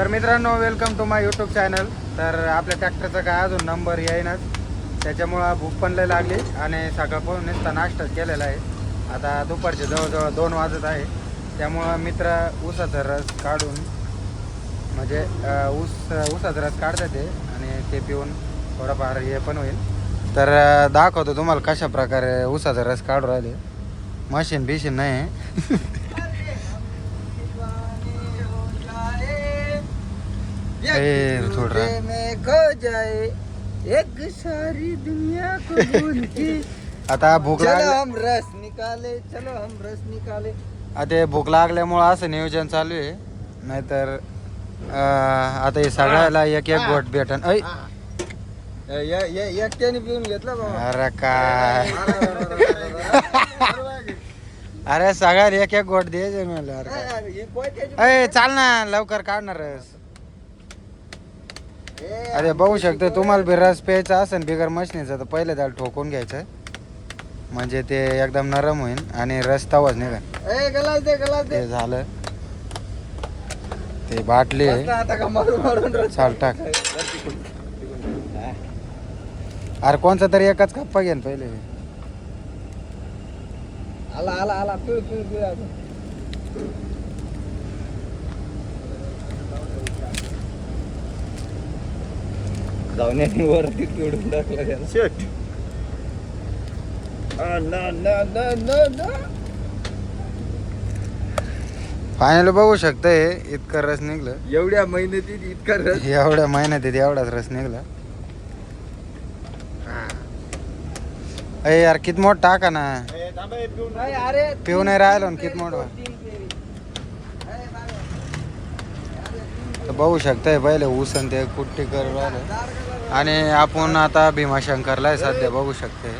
तर मित्रांनो welcome to my YouTube channel तर आपल्या ट्रॅक्टरचा काय अजून नंबर येईनच. त्याच्यामुळं भूक पण लय लागली आणि सकाळपासून नुसता नाश्ताच केलेला आहे. आता दुपारचे जवळजवळ दोन वाजत आहे. त्यामुळं मित्र ऊसाचा रस काढून म्हणजे ऊस ऊसाचा रस काढतात ते आणि ते पिऊन थोडंफार हे पण होईल. तर दाखवतो तुम्हाला कशा प्रकारे ऊसाचा रस काढू राहिले. मशीन बिशीन नाही ए, थोडं. में खो जाए एक सारी दुनिया को भूल के आता भूक चलो लाग हम रस निकाले चलो हम रस निकाले आता भूक लागल्यामुळं असं नियोजन चालू आहे नाहीतर अं, आता हे सगळ्याला एक एक गोट भेटन ऐ या- या- या- एकट्याने पिऊन घेतला बाबा अरे काय अरे सगळ्याला एक एक गोट द्यायचे म्हणलं अरे काय. अरे, हे पोत्याची- अय चाल ना लवकर काढणार अरे बघू शकतो तुम्हाला बी रस प्यायचा असेल बिगर मशनीचा तर पहिले त्याला ठोकून घ्यायचं. म्हणजे ते एकदम नरम होईल आणि रस तवाच निघा ते झालं. ते बाटली. चाल टाक. अरे कोणचा तरी एकच कप्पा घेन पहिले. आला आला आला. वरती तोडून टाकला त्याला. शेट ना ना ना ना ना. फायनल बघू शकतंय इतकं रस निघलं. एवढ्या मेहनतीत इतका रस. एवढ्या महिन्यात येते एवढाच रस निघला. अय यार किती मोठ टाका ना. नाही, अरे पिऊ नाही राहिलो ना, किती मोठं. अरे, बघू शकताय पहिले ऊसन ते कुट्टी करू राहिलं. आणि आपण आता भीमाशंकरला आहे सध्या बघू शकते.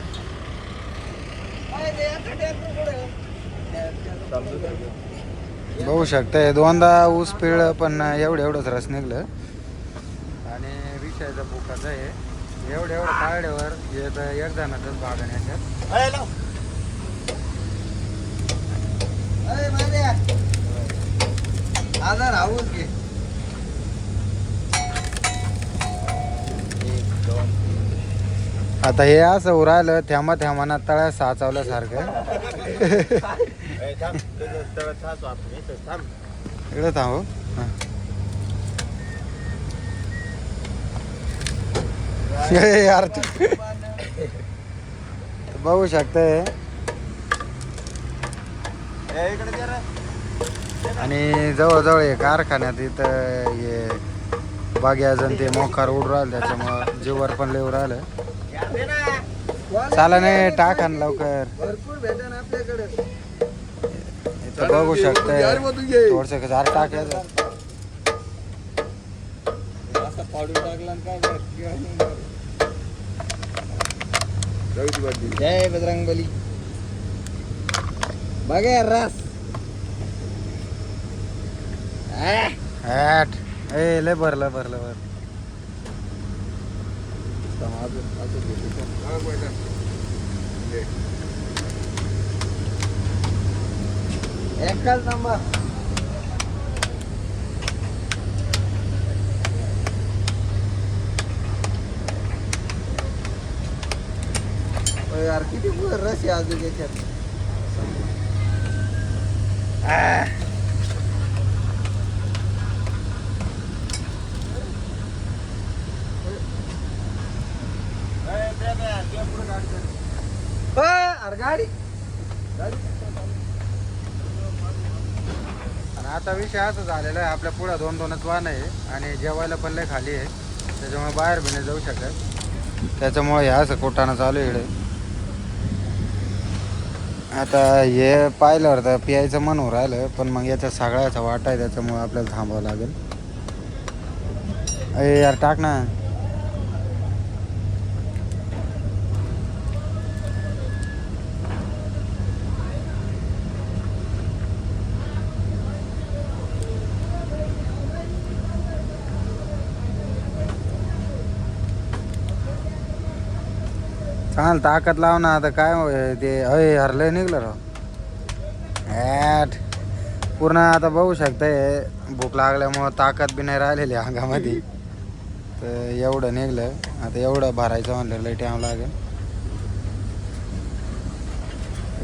बघू शकते. दोनदा ऊस पिळलं पण एवढं एवढंच रस निघलं. आणि विषयाचा बुकाचं आहे. एवढं एवढं काढल्यावर हे तर एक जणातच भागण याच्यात. आजार हाऊस घे. आता हे असं उरायलं थ्यामा थ्यामाना तळ्या साचवल्यासारखं इकडे थांबू हो. यार बघू शकतंय. आणि जवळजवळ हे कारखान्यात इथं हे बागी अजून ते मोकार उडू राहिलं त्याच्यामुळं जीवर पण लिहू राहिलं चाला नाही टाका ना लवकर. भरपूर भेटन आपल्याकडे. इथं बघू शकते यारमधून घे. थोडस जार टाकायचं पाडून टाकला आणि काय. जय बजरंग बली. बघा रस. ए लय भरलं भरलं भर एकच नंबर यार किती रस आहे अजून याच्यात अरे गाडी. आणि आता विषय असं झालेला आहे आपल्या पुढं दोन दोनच वाहन आहे आणि जेवायला पण लय खाली आहे. त्याच्यामुळे बाहेर बी नाही जाऊ शकत. त्याच्यामुळे हे असं कोटाणं चालू आहे इकडे. आता हे पाहिल्यावर तर पियायचं मन होऊ राहिलं पण मग याचा सगळ्याचा वाटा आहे त्याच्यामुळे आपल्याला थांबावं लागेल. अरे यार टाक ना. चाल ताकद लाव ना आता काय ते अय हरलंय निघलं राव. ॲट. पूर्ण आता बघू शकताय भूक लागल्यामुळं ताकद बी नाही राहिलेली अंगामध्ये. तर एवढं निघलं आता एवढं भरायचं म्हणलं लई टाइम लागेल.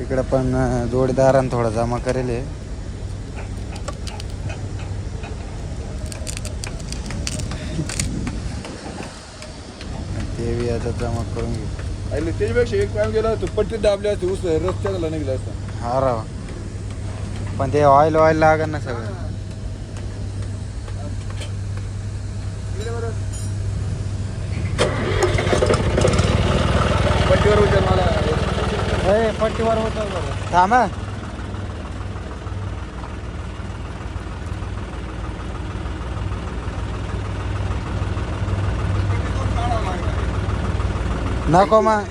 इकडं पण जोडीदारानं थोडं जमा करेल. आहे. ते बी आता जमा करून घेऊ. आणि त्याच्यापेक्षा एक टाइम गेला तो पट्टी दाबल्या असते ऊस रस्त्याला निघला असता. हा राव पण ते ऑइल ऑइल लागेल ना सगळं. पट्टीवर विचार मला. पट्टीवर होत थांबा नको मग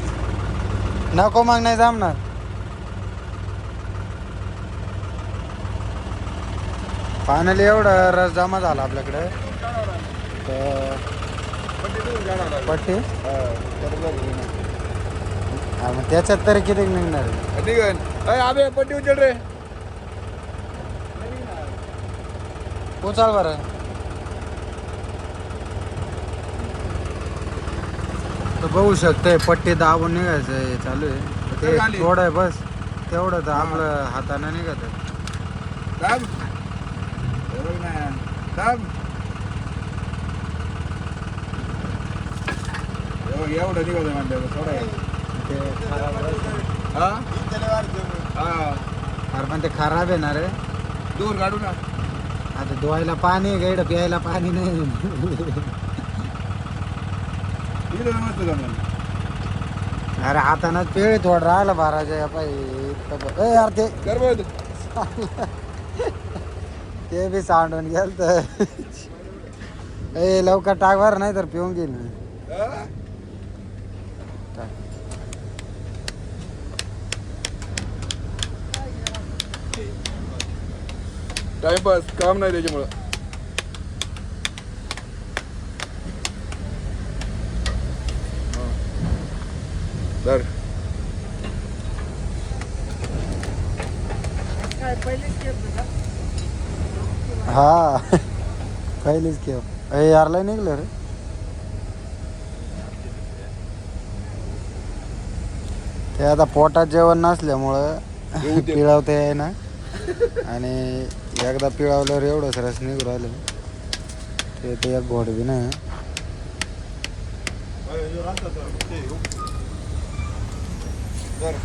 नको मग नाही जमणार. फायनली एवढं रस जमा झाला आपल्याकडे. तर पट्टी? हा, मग त्याच्यात तरी किती निघणार आहे? आबे पट्टी उचल रे. उचल बरं. तर बघू शकतोय पट्टी दाबून निघायचं हे चालू आहे. ते तर खाली. थोडं आहे बस. तेवढं तर आपलं हाताने निघत आहे. दाब. हे बघ ना दाब हे बघ, एवढं म्हणलं थोडं आहे. ते खराब आहे. हा? हा. अरे पण ते खराब आहे ना रे. दूर काढू ना. आता धुवायला पाणी आहे गाईड प्यायला पाणी नाही. इकडे मस्त जमलं अरे हातानं पेळ थोडं राहिलं बाराच्या पाहिजे ए यार ते कर बघ ते बी सांडून गेल तर ए लवकर टाक बरं नाही तर पिऊन घेईन मी. टाइमपास काम नाही त्याच्यामुळं. का हा. पहिलीच ए यारला निघलं रे. ते आता पोटात जेवण नसल्यामुळं. पिळवते आहे ना आणि एकदा पिळवल्यावर एवढंच रस निघू राहिलं. ते ते एक घोड बी नाही धर.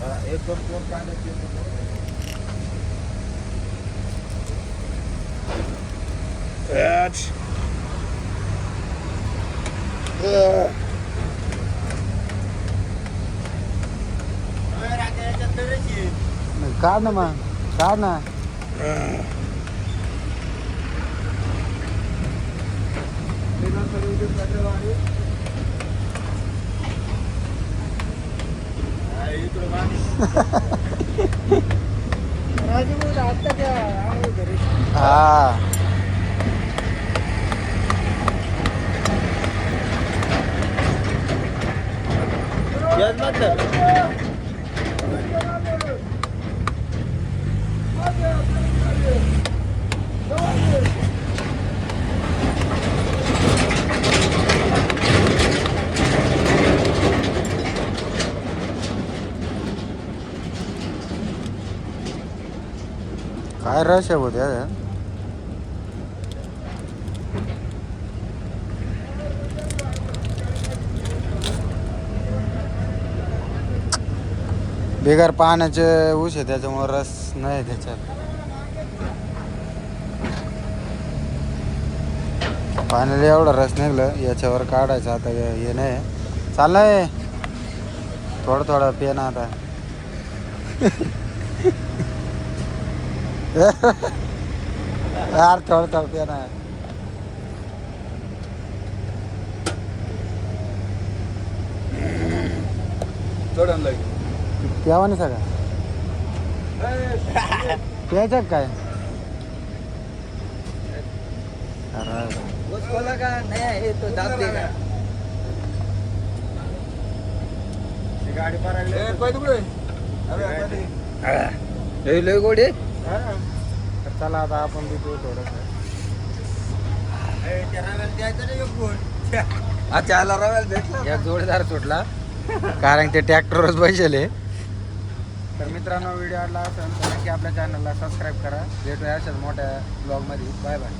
हा, एक दोन दोन कांदे तीन दोन. Ät. Ugh. काढ ना मग काढ ना राजूभाऊ आता त्या आहे हा. काय रस आहे होत्या बिगर पाण्याचे ऊस आहे त्याच्यामुळे रस नाही त्याच्यात. पाण्याला एवढा रस निघलं याच्यावर काढायचं आता हे नाही. चाललंय. थोडं थोडं पेन आता. यार थोडं थोडं पे ना. चढ आणलाय. प्यावा नाही सगळं. प्यायचं काय. हे लय गोड तर चला आता आपण बी थोडंसं. अच्छा आला रव्याला भेटला एक जोडीदार सुटला कारण ते ट्रॅक्टरवरच बसले तर मित्रांनो व्हिडिओ आवडला असेल तर नक्की आपल्या चॅनलला सबस्क्राईब करा. भेटूया अशाच मोठ्या ब्लॉगमध्ये बाय बाय